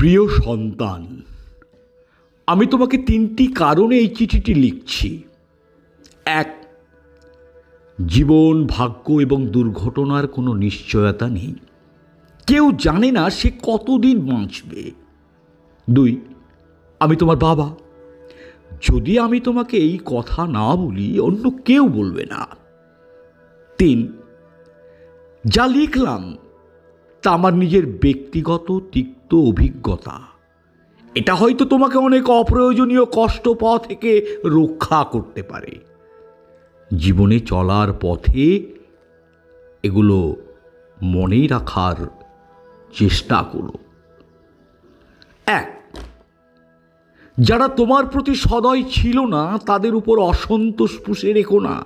প্রিয় সন্তান, আমি তোমাকে তিনটি কারণে এই চিঠিটি লিখছি। এক, জীবন, ভাগ্য এবং দুর্ঘটনার কোনো নিশ্চয়তা নেই। কেউ জানে না সে কতদিন বাঁচবে। দুই, আমি তোমার বাবা। যদি আমি তোমাকে এই কথা না বলি, অন্য কেউ বলবে না। তিন, যা লিখলাম, তা আমার নিজের ব্যক্তিগত তিক্ত অভিজ্ঞতা। এটা হয়তো তোমাকে অনেক অপ্রয়োজনীয় কষ্ট পথ থেকে রক্ষা করতে পারে। জীবনে চলার পথে এগুলো মনে রাখার চেষ্টা করো। এক, যারা তোমার প্রতি সদয় ছিল না, তাদের উপর অসন্তোষ পুষে রেখো না।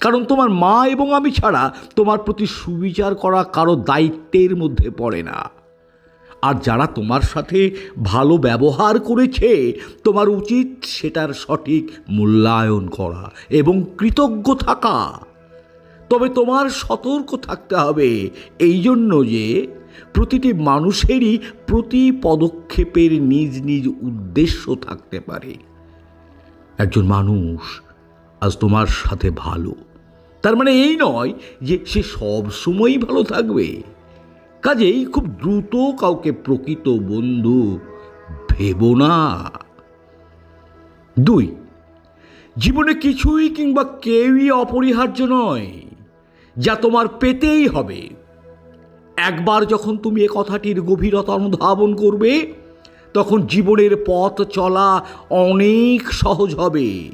কারণ তোমার মা এবং আমি ছাড়া তোমার প্রতি সুবিচার করা কারও দায়িত্বের মধ্যে পড়ে না। আর যারা তোমার সাথে ভালো ব্যবহার করেছে, তোমার উচিত সেটার সঠিক মূল্যায়ন করা এবং কৃতজ্ঞ থাকা। তবে তোমার সতর্ক থাকতে হবে এই জন্য যে প্রতিটি মানুষেরই প্রতি পদক্ষেপের নিজ নিজ উদ্দেশ্য থাকতে পারে। একজন মানুষ আজ তোমার সাথে ভালো। তার মানে এই নয় যে সে সব সময়ই ভালো থাকবে। কাজেই খুব দ্রুত কাউকে প্রকৃত বন্ধু ভেব না। দুই, জীবনে কিছুই কিংবা কেউই অপরিহার্য নয়, যা তোমার পেতেই হবে। একবার যখন তুমি এ কথাটির গভীরতা অনুধাবন করবে, তখন জীবনের পথ চলা অনেক সহজ হবে।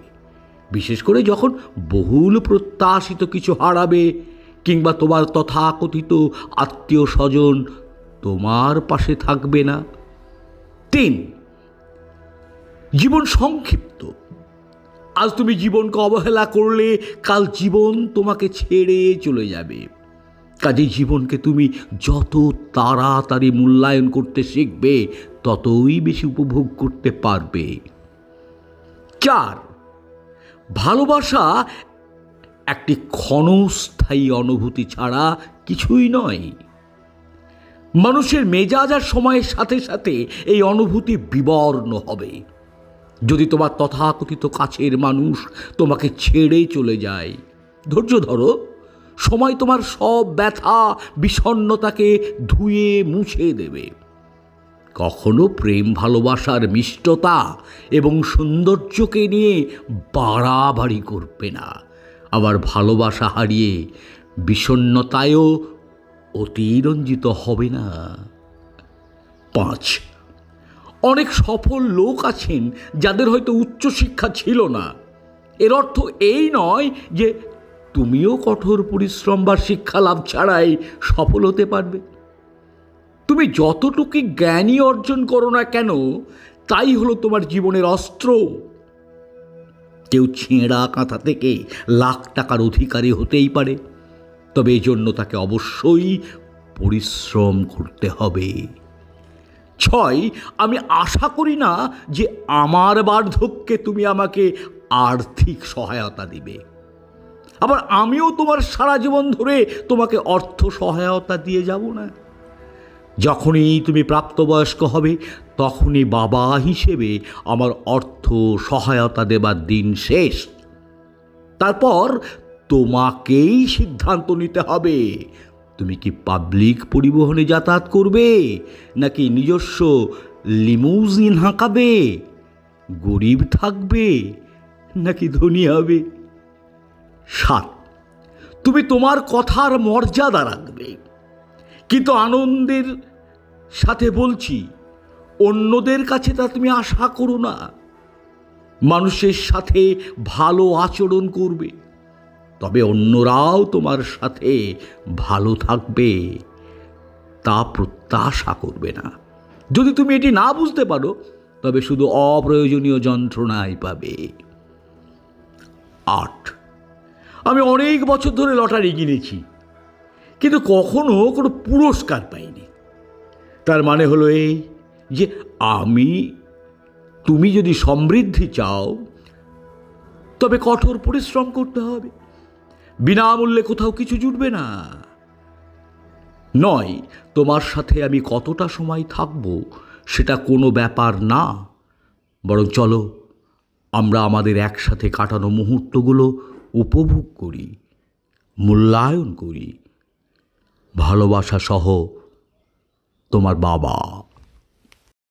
বিশেষ করে যখন বহুল প্রত্যাশিত কিছু হারাবে কিংবা তোমার তথাকথিত আত্মীয় স্বজন তোমার পাশে থাকবে না। তিন, জীবন সংক্ষিপ্ত। আজ তুমি জীবনকে অবহেলা করলে কাল জীবন তোমাকে ছেড়ে চলে যাবে। কাজে জীবনকে তুমি যত তাড়াতাড়ি মূল্যায়ন করতে শিখবে, ততই বেশি উপভোগ করতে পারবে। চার, ভালোবাসা একটি ক্ষণস্থায়ী অনুভূতি ছাড়া কিছুই নয়। মানুষের মেজাজ আর সময়ের সাথে সাথে এই অনুভূতি বিবর্ণ হবে। যদি তোমার তথাকথিত কাছের মানুষ তোমাকে ছেড়ে চলে যায়, ধৈর্য ধরো, সময় তোমার সব ব্যথা, বিষণ্ণতাকে ধুয়ে মুছে দেবে। কখনো প্রেম, ভালোবাসার মিষ্টতা এবং সৌন্দর্যকে নিয়ে বাড়াবাড়ি করবে না। আবার ভালোবাসা হারিয়ে বিষণ্ণতায়ও অতিরঞ্জিত হবে না। পাঁচ, অনেক সফল লোক আছেন যাদের হয়তো উচ্চশিক্ষা ছিল না। এর অর্থ এই নয় যে তুমিও কঠোর পরিশ্রম বা শিক্ষা লাভ ছাড়াই সফল হতে পারবে। তুমি যতটুকু জ্ঞানী অর্জন করো না কেন, তাই হলো তোমার জীবনের অস্ত্র। কেউ ছেঁড়া কাঁথা থেকে লাখ টাকার অধিকারী হতেই পারে। তবে এজন্য তাকে অবশ্যই পরিশ্রম করতে হবে। ছয়, আমি আশা করি না যে আমার বার্ধক্যে তুমি আমাকে আর্থিক সহায়তা দিবে। আবার আমিও তোমার সারা জীবন ধরে তোমাকে অর্থ সহায়তা দিয়ে যাব না। যখনই তুমি প্রাপ্তবয়স্ক হবে, তখনই বাবা হিসেবে আমার অর্থ সহায়তা দেবার দিন শেষ। তারপর তোমাকেই সিদ্ধান্ত নিতে হবে, তুমি কি পাবলিক পরিবহনে যাতায়াত করবে, নাকি নিজস্ব লিমুজিন হাঁকাবে, গরিব থাকবে, নাকি ধনী হবে? সাত, তুমি তোমার কথার মর্যাদা রাখবে। কিন্তু আনন্দের সাথে বলছি, অন্যদের কাছে তা তুমি আশা করো না। মানুষের সাথে ভালো আচরণ করবে, তবে অন্যরাও তোমার সাথে ভালো থাকবে, তা প্রত্যাশা করবে না। যদি তুমি এটি না বুঝতে পারো, তবে শুধু অপ্রয়োজনীয় যন্ত্রণাই পাবে। আট। আমি অনেক বছর ধরে লটারি কিনেছি। কিন্তু কখনো কোনো পুরস্কার পাইনি। তার মানে হলো এই যে আমি, তুমি যদি সমৃদ্ধি চাও, তবে কঠোর পরিশ্রম করতে হবে। বিনামূল্যে কোথাও কিছু জুটবে না। নয়, তোমার সাথে আমি কতটা সময় থাকব সেটা কোনো ব্যাপার না। বরং চলো, আমরা আমাদের একসাথে কাটানো মুহূর্তগুলো উপভোগ করি, মূল্যায়ন করি। ভালোবাসা সহ তোমার বাবা।